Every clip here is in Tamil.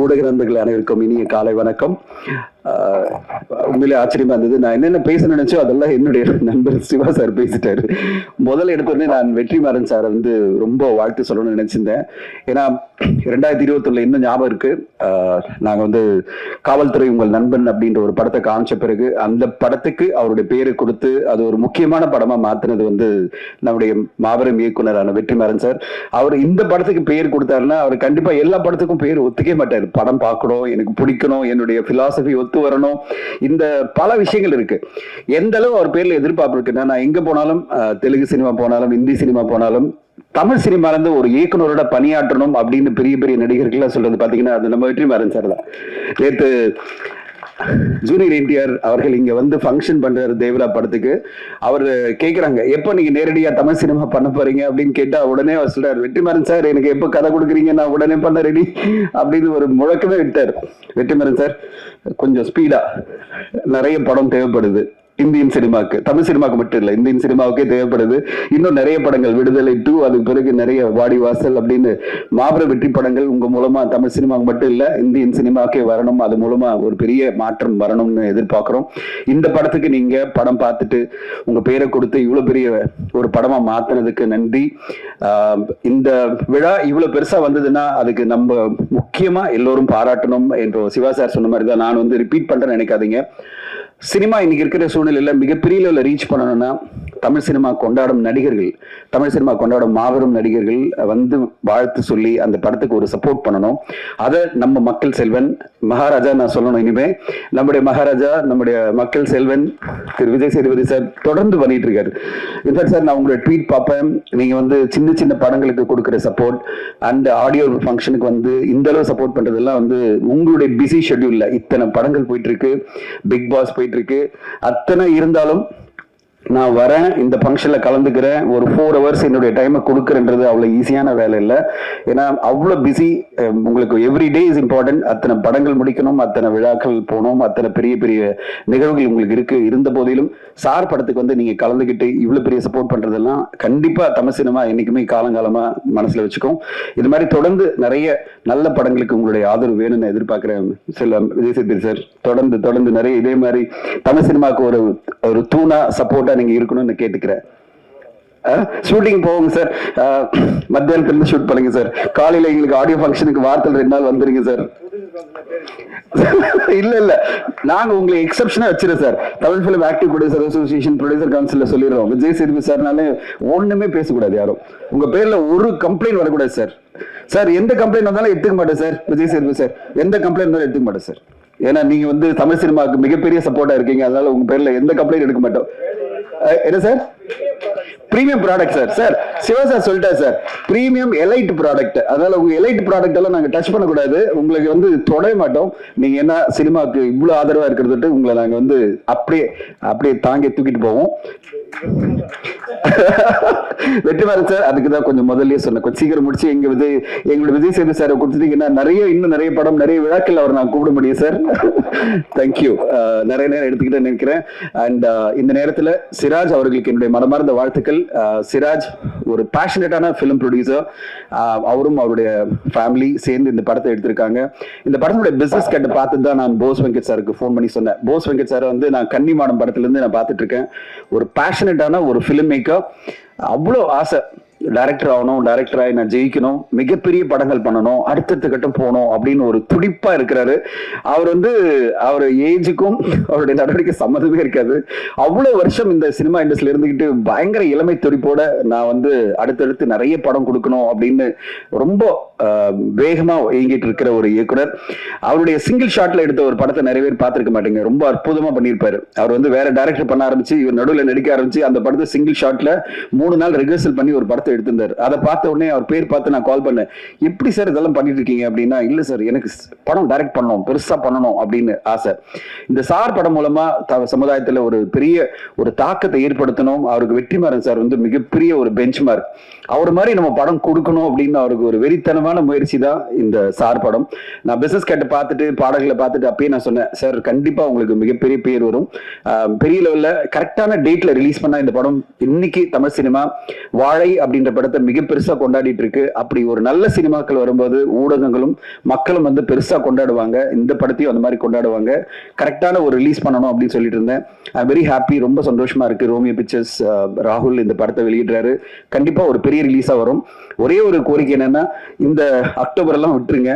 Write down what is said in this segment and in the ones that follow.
ஊடக நண்பர்கள் அனைவருக்கும் இனிய காலை வணக்கம். உண்மையிலே ஆச்சரியமா இருந்தது. நான் என்னென்ன பேச நினைச்சோ அதெல்லாம் என்னுடைய நண்பர் சிவா சார் பேசிட்டாரு. முதல்ல எடுத்தோடனே நான் வெற்றிமாறன் சார் வந்து ரொம்ப வாழ்த்து சொல்லணும்னு நினைச்சிருந்தேன். ஏன்னா ரெண்டாயிரத்தி இருபத்தொன்னுல இன்னும் ஞாபகம் இருக்கு. நாங்கள் நாங்க வந்து காவல்துறை உங்கள் நண்பன் அப்படின்ற ஒரு படத்தை காமிச்ச பிறகு அந்த படத்துக்கு அவருடைய பேரை கொடுத்து அது ஒரு முக்கியமான படமா மாத்தினது வந்து நம்முடைய மாபெரும் இயக்குனரான வெற்றிமாறன் சார். அவர் இந்த படத்துக்கு பேர் கொடுத்தாருன்னா அவர் கண்டிப்பா எல்லா படத்துக்கும் பேர் ஒத்துக்கவே மாட்டார். படம் பார்க்கணும் எனக்கு பிடிக்கணும் என்னுடைய பிலாசபி ஒத்து வரணும். இந்த இந்த பல விஷயங்கள் இருக்கு. எந்த அளவு அவர் பேர்ல எதிர்பார்ப்பு இருக்குன்னா நான் எங்க போனாலும் அஹ், தெலுங்கு சினிமா போனாலும் இந்தி சினிமா போனாலும் தமிழ் சினிமால இருந்து ஒரு இயக்குனரோட பணியாற்றணும் அப்படின்னு பெரிய பெரிய நடிகர்கள்லாம் சொல்றது பாத்தீங்கன்னா அது நம்ம வெற்றிமாறன் சார் தான். நேத்து ஜூனியர் என்டிஆர் அவர்கள் இங்க வந்து ஃபங்க்ஷன் பண்றாரு தேவரா படத்துக்கு. அவர் கேக்குறாங்க எப்போ நீங்க நேரடியா தமிழ் சினிமா பண்ண போறீங்க? அப்படின்னு கேட்டா உடனே அவர் சொல்றாரு வெற்றிமாறன் சார் எனக்கு எப்போ கதை கொடுக்குறீங்க? நான் உடனே பண்ண ரெடி அப்படின்னு ஒரு முழக்கமே விட்டார். வெற்றிமாறன் சார் கொஞ்சம் ஸ்பீடா நிறைய படம் தேவைப்படுது. இந்தியன் சினிமாக்கு தமிழ் சினிமாக்கு மட்டும் இல்லை இந்தியன் சினிமாவுக்கே தேவைப்படுது. இன்னும் நிறைய படங்கள் விடுதலை டூ அதுக்கு பிறகு நிறைய வாடி வாசல் அப்படின்னு மாபெரும் வெற்றி படங்கள் உங்க மூலமா தமிழ் சினிமாவுக்கு மட்டும் இல்லை இந்தியன் சினிமாக்கே வரணும். அது மூலமா ஒரு பெரிய மாற்றம் வரணும்னு எதிர்பார்க்கிறோம். இந்த படத்துக்கு நீங்க படம் பார்த்துட்டு உங்க பேரை கொடுத்து இவ்வளவு பெரிய ஒரு படமா மாத்தினதுக்கு நன்றி. இந்த விழா இவ்வளவு பெருசா வந்ததுன்னா அதுக்கு நம்ம முக்கியமா எல்லோரும் பாராட்டணும் என்று சிவா சார் சொன்ன மாதிரி தான் நான் வந்து ரிப்பீட் பண்றேன்னு நினைக்காதீங்க. சினிமா இன்னைக்கு இருக்கிற சூழ்நிலையில் மிகப்பெரிய லெவலில் ரீச் பண்ணணும்னா தமிழ் சினிமா கொண்டாடும் நடிகர்கள் தமிழ் சினிமா கொண்டாடும் மாபெரும் நடிகர்கள் வந்து வாழ்த்து சொல்லி அந்த படத்துக்கு ஒரு சப்போர்ட் பண்ணணும். அதை நம்ம மக்கள் செல்வன் மகாராஜா நான் சொல்லணும் இனிமே. நம்முடைய மகாராஜா நம்முடைய மக்கள் செல்வன் திரு விஜய் சேதுபதி சார் தொடர்ந்து பண்ணிட்டு இருக்காரு இன்ஃபேக்ட் சார் நான் உங்களோட ட்வீட் பார்ப்பேன். நீங்க வந்து சின்ன சின்ன படங்களுக்கு கொடுக்குற சப்போர்ட் அண்ட் ஆடியோ ஃபங்க்ஷனுக்கு வந்து இந்த அளவு சப்போர்ட் பண்றதெல்லாம் வந்து உங்களுடைய பிஸி ஷெட்யூல்ல இத்தனை படங்கள் போயிட்டு இருக்கு பிக் பாஸ் போயிட்டு இருக்கு அத்தனை இருந்தாலும் நான் வரேன் இந்த ஃபங்க்ஷனில் கலந்துக்கிறேன். ஒரு ஃபோர் ஹவர்ஸ் என்னுடைய டைமை கொடுக்குறேன்றது அவ்வளோ ஈஸியான வேலை இல்லை. ஏன்னா அவ்வளோ பிஸி உங்களுக்கு எவ்ரி டே இஸ் இம்பார்ட்டன்ட் அத்தனை படங்கள் முடிக்கணும் அத்தனை விழாக்கள் போகணும் அத்தனை பெரிய பெரிய நிகழ்வுகள் உங்களுக்கு இருக்கு. இருந்த போதிலும் சார் படத்துக்கு வந்து நீங்கள் கலந்துக்கிட்டு இவ்வளோ பெரிய சப்போர்ட் பண்ணுறதெல்லாம் கண்டிப்பாக தமிழ் சினிமா என்றைக்குமே காலங்காலமாக மனசில் வச்சுக்கும். இது மாதிரி தொடர்ந்து நிறைய நல்ல படங்களுக்கு உங்களுடைய ஆதரவு வேணும்னு எதிர்பார்க்குறேன் சில விஜய் சேதுபதி சார். தொடர்ந்து தொடர்ந்து நிறைய இதே மாதிரி தமிழ் சினிமாவுக்கு ஒரு ஒரு தூணா சப்போர்ட்டா நீங்க இருக்கணும்னு கேட்டுக்கிறேன் ஷூட்டிங் போவோங்க சார் மத்தியானத்துல இருந்து ஷூட் பண்ணுங்க சார் காலையில எங்களுக்கு ஆடியோ ஃபங்க்ஷனுக்கு வாரத்தில் ரெண்டு நாள் வந்துருங்க சார் இல்ல இல்ல. நாங்க உங்களை எக்ஸப்ஷனா வச்சிருக்கோம் sir Tamil film active producer association producer கவுன்சில்ல சொல்லிடுறோம். விஜய் சேதுபதி சார்னாலே ஒண்ணுமே பேசக்கூடாது யாரும். உங்க பேர்ல ஒரு கம்ப்ளைண்ட் வரக்கூடாது சார் சார் எந்த கம்ப்ளைண்ட் வந்தாலும் எடுத்துக்க மாட்டேன் சார் விஜய் சேதுபதி சார் எந்த கம்ப்ளைண்ட் வந்தாலும் எடுத்துக்க மாட்டேன் சார் ஏன்னா நீங்க வந்து தமிழ் சினிமாவுக்கு மிகப்பெரிய சப்போர்ட்டா இருக்கீங்க. அதனால உங்க பேர்ல எந்த கம்ப்ளைண்ட் எடுக்க மாட்டோம். என்ன sir? Premium product sir. Sir Siva sir சொல்லிட்டார் சார். ப்ரீமியம் எலைட் ப்ராடக்ட் அதனால உங்க எலைட் ப்ராடக்ட் எல்லாம் நாங்க டச் பண்ணக்கூடாது. உங்களுக்கு வந்து தொடவே மாட்டோம். நீங்க என்ன சினிமாவுக்கு இவ்வளவு ஆதரவா இருக்கிறது உங்களை நாங்க வந்து அப்படியே அப்படியே தாங்கி தூக்கிட்டு போவோம். வெற்றிமாறன் சார். அதுக்கு தான் கொஞ்சம் முதல்லயே சொன்னேன். கொஞ்சம் சீக்கிரம் முடிச்சு எங்க விஜய் எங்களோட விஜய் சேது சார் கொடுத்துட்டீங்கன்னா நிறைய இன்னும் நிறைய படம் நிறைய விழாக்கள் அவர் நான் கூப்பிட முடியும் சார். தேங்க்யூ uh, நிறைய நேரம் எடுத்துக்கிட்டு நினைக்கிறேன். அண்ட் uh, இந்த நேரத்தில் சிராஜ் அவர்களுக்கு என்னுடைய மனமார்ந்த வாழ்த்துக்கள். Uh, சிராஜ் ஒரு பேஷனட்டான ஃபிலிம் ப்ரொடியூசர் அவரும் அவருடைய ஃபேமிலி சேர்ந்து இந்த படத்தை எடுத்திருக்காங்க. இந்த படத்துடைய பிசினஸ் கட்டை பார்த்து தான் நான் போஸ் வெங்கட் சாருக்கு ஃபோன் பண்ணி சொன்னேன். போஸ் வெங்கட் சார் வந்து நான் கன்னிமாடம் படத்துலேருந்து நான் பார்த்துட்டு இருக்கேன். ஒரு பேஷனட்டான ஒரு ஃபிலிம் மேக்கர் அவ்வளோ ஆசை. டைரக்டர் ஆகணும் டைரக்டர் ஆகி நான் ஜெயிக்கணும் மிகப்பெரிய படங்கள் பண்ணணும் அடுத்தடுத்த கட்டம் போகணும் அப்படின்னு ஒரு துடிப்பா இருக்கிறாரு. அவர் வந்து அவர் ஏஜுக்கும் அவருடைய நடவடிக்கை சம்மந்தமே இருக்காது. அவ்வளவு வருஷம் இந்த சினிமா இண்டஸ்ட்ரியில இருந்துகிட்டு பயங்கர இளமை துடிப்போட நான் வந்து அடுத்தடுத்து நிறைய படம் கொடுக்கணும் அப்படின்னு ரொம்ப வேகமா இயங்கிட்டு இருக்கிற ஒரு இயக்குனர். அவருடைய சிங்கிள் ஷாட்ல எடுத்த ஒரு படத்தை நிறைய பேர் பார்த்துருக்க மாட்டேங்க. ரொம்ப அற்புதமா பண்ணியிருப்பாரு. அவர் வந்து வேற டைரக்டர் பண்ண ஆரம்பிச்சு இவர் நடுவில் நடிக்க ஆரம்பிச்சு அந்த படத்தை சிங்கிள் ஷாட்ல மூணு நாள் ரிஹர்சல் பண்ணி ஒரு படத்தை எடுத்திருந்தாரு. அதை பார்த்த உடனே அவர் பேர் பார்த்து நான் கால் பண்ணேன். எப்படி சார் இதெல்லாம் பண்ணிட்டு இருக்கீங்க? அப்படின்னா இல்லை சார் எனக்கு படம் டைரக்ட் பண்ணணும். பெருசாக பண்ணணும். அப்படின்னு ஆசை. இந்த சார் படம் மூலமா த- சமுதாயத்துல ஒரு பெரிய ஒரு தாக்கத்தை ஏற்படுத்தணும். அவருக்கு வெற்றிமாறன் சார் வந்து மிகப்பெரிய ஒரு பெஞ்ச் மார்க் அவர் மாதிரி நம்ம படம் கொடுக்கணும் அப்படின்னு அவருக்கு ஒரு வெறித்தனமான முயற்சி தான் இந்த சார் படம். நான் பிசினஸ் கேட்டு பார்த்துட்டு பாடல்களை பார்த்துட்டு அப்பயே நான் சொன்னேன் சார் கண்டிப்பா உங்களுக்கு மிகப்பெரிய பேர் வரும். பெரிய லெவலில் கரெக்டான டேட்ல ரிலீஸ் பண்ண இந்த படம். இன்னைக்கு தமிழ் சினிமா வாழை அப்படி அப்படின்ற படத்தை மிக பெருசா கொண்டாடிட்டு இருக்கு அப்படி ஒரு நல்ல சினிமாக்கள் வரும்போது ஊடகங்களும் மக்களும் வந்து பெருசா கொண்டாடுவாங்க. இந்த படத்தையும் அந்த மாதிரி கொண்டாடுவாங்க. கரெக்டான ஒரு ரிலீஸ் பண்ணணும் அப்படின்னு சொல்லிட்டு இருந்தேன் ஐ வெரி ஹாப்பி ரொம்ப சந்தோஷமா இருக்கு. ரோமியோ பிக்சர்ஸ் ராகுல் இந்த படத்தை வெளியிடுறாரு. கண்டிப்பா ஒரு பெரிய ரிலீஸா வரும். ஒரே ஒரு கோரிக்கை என்னன்னா இந்த அக்டோபர் எல்லாம் விட்டுருங்க.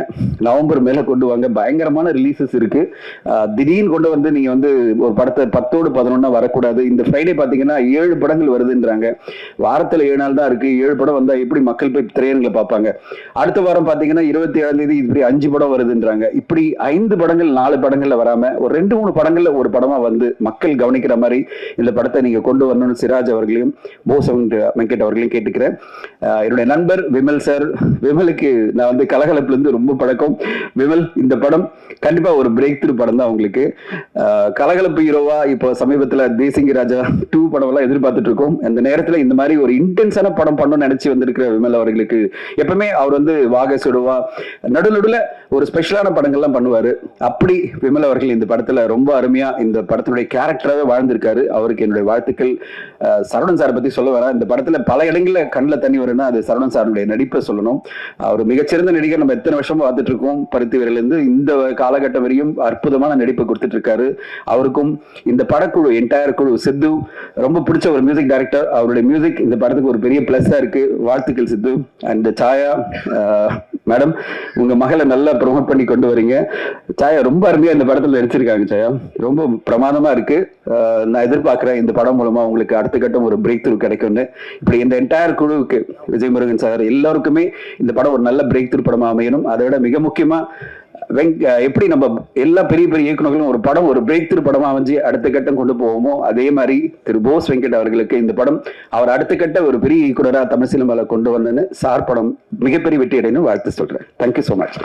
நவம்பர் மேல கொண்டு வாங்க. பயங்கரமான ரிலீசஸ் இருக்கு. திடீர்னு கொண்டு வந்து நீங்க வந்து ஒரு படத்தை பத்தோடு பதினொன்னா வரக்கூடாது. இந்த ஃப்ரைடே பாத்தீங்கன்னா ஏழு படங்கள் வருதுன்றாங்க. வாரத்துல ஏழு நாள் தான் இருக்கு. ஏழு படம் வந்தா எப்படி மக்கள் போய் திரையரங்களை பார்ப்பாங்க? அடுத்த வாரம் பாத்தீங்கன்னா இருபத்தி ஏழாம் தேதி இப்படி அஞ்சு படம் வருதுன்றாங்க. இப்படி ஐந்து படங்கள் நாலு படங்கள்ல வராம ஒரு ரெண்டு மூணு படங்கள்ல ஒரு படமா வந்து மக்கள் கவனிக்கிற மாதிரி இந்த படத்தை நீங்க கொண்டு வரணும்னு சிராஜ் அவர்களையும் போஸ் வெங்கட் அவர்களையும் கேட்டுக்கிறேன். என்னுடைய நண்பர் விமல் சார் விமலுக்கு நான் வந்து கலகலப்புல இருந்து ரொம்ப பழக்கம். விமல் இந்த படம் கண்டிப்பா ஒரு பிரேக் த்ரூ படம் தான் உங்களுக்கு. கலகலப்பு ஹீரோவா இப்போ சமீபத்துல தேசிங்க ராஜா டூ படம் எல்லாம் எதிர்பார்த்துட்டு இருக்கோம். அந்த நேரத்துல இந்த மாதிரி ஒரு இன்டென்ஸான படம் பண்ணணும்னு நினைச்சு வந்திருக்கிற விமல் அவர்களுக்கு எப்பவுமே அவர் வந்து வாக சுடுவா. நடு நடுல ஒரு ஸ்பெஷலான படங்கள்லாம் பண்ணுவாரு. அப்படி விமல் அவர்கள் இந்த படத்துல ரொம்ப அருமையா இந்த படத்தினுடைய கேரக்டராகவே வாழ்ந்திருக்காரு. அவருக்கு என்னுடைய வாழ்த்துக்கள். சரவணன் சார் பத்தி சொல்ல வரேன். இந்த படத்துல பல இடங்கள்ல கண்ணில் தண்ணி வரும்னா அது சரவணன் சாருடைய நடிப்பை சொல்லணும். அவர் மிகச்சிறந்த நடிகர். நம்ம எத்தனை வருஷமா பார்த்துட்டு இருக்கோம் பருத்தி வீரர்ல இருந்து இந்த காலகட்டம் வரையும் அற்புதமான நடிப்பை கொடுத்துட்டு இருக்காரு அவருக்கும் இந்த படக்குழு என்டையர் குழு சித்து ரொம்ப பிடிச்ச ஒரு மியூசிக் டைரக்டர் அவருடைய மியூசிக் இந்த படத்துக்கு ஒரு பெரிய பிளஸ்ஸா இருக்கு. வாழ்த்துக்கள் சித்து. அண்ட் சாயா மேடம் உங்க மகளை நல்லா ப்ரொமோட் பண்ணி கொண்டு வரீங்க. சாயா ரொம்ப அருமையா இந்த படத்துல நடிச்சிருக்காங்க சாயா. ரொம்ப பிரமாதமா இருக்கு. நான் எதிர்பார்க்கிறேன் இந்த படம் மூலமா உங்களுக்கு அடுத்த கட்டம் ஒரு பிரேக் த்ரூ கிடைக்கும்னு. இப்படி இந்த என்டையர் குழுவுக்கு விஜய் முருகன் சார் எல்லாருக்குமே இந்த படம் ஒரு நல்ல பிரேக் த்ரூ படமா அமையணும். அதை விட மிக முக்கியமா எப்படி நம்ம எல்லா பெரிய பெரிய இயக்குநர்களும் ஒரு படம் ஒரு பிரேக் திரு படமா அமைஞ்சு அடுத்த கட்டம் கொண்டு போவோமோ அதே மாதிரி திரு போஸ் வெங்கட் அவர்களுக்கு இந்த படம் அவர் அடுத்த கட்ட ஒரு பெரிய இயக்குனரா தமிழ் சினிமாவில் கொண்டு வந்தேன்னு சார் படம் மிகப்பெரிய வெற்றி அடையணும் வாழ்த்து சொல்றேன். Thank you so much